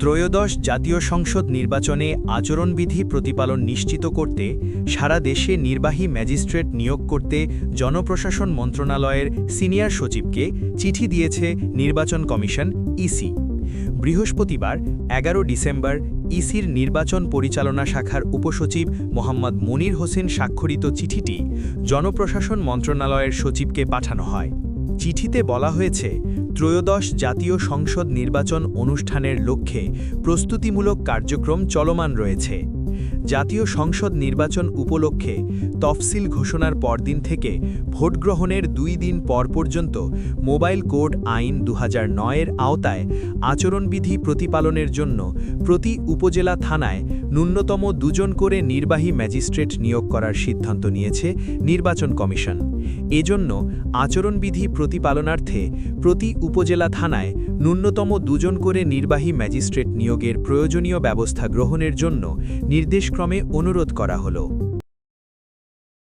ত্রয়োদশ জাতীয় সংসদ নির্বাচনে আচরণবিধি প্রতিপালন নিশ্চিত করতে সারা দেশে নির্বাহী ম্যাজিস্ট্রেট নিয়োগ করতে জনপ্রশাসন মন্ত্রণালয়ের সিনিয়র সচিবকে চিঠি দিয়েছে নির্বাচন কমিশন, ইসি। বৃহস্পতিবার, এগারো ডিসেম্বর, ইসির নির্বাচন পরিচালনা শাখার উপসচিব মোহাম্মদ মনির হোসেন স্বাক্ষরিত চিঠিটি জনপ্রশাসন মন্ত্রণালয়ের সচিবকে পাঠানো হয়। চিঠিতে বলা হয়েছে ত্রয়োদশ জাতীয় সংসদ নির্বাচন অনুষ্ঠানের লক্ষ্যে প্রস্তুতিমূলক কার্যক্রম চলমান রয়েছে। জাতীয় সংসদ নির্বাচন উপলক্ষে তফসিল ঘোষণার পরদিন থেকে ভোটগ্রহণের দুই দিন পর পর্যন্ত মোবাইল কোড আইন দু এর আওতায় আচরণবিধি প্রতিপালনের জন্য প্রতি উপজেলা থানায় ন্যূনতম দুজন করে নির্বাহী ম্যাজিস্ট্রেট নিয়োগ করার সিদ্ধান্ত নিয়েছে নির্বাচন কমিশন। এজন্য আচরণবিধি প্রতিপালনার্থে প্রতি উপজেলা থানায় ন্যূনতম দুজন করে নির্বাহী ম্যাজিস্ট্রেট নিয়োগের প্রয়োজনীয় ব্যবস্থা গ্রহণের জন্য নির্দেশক্রমে অনুরোধ করা হল।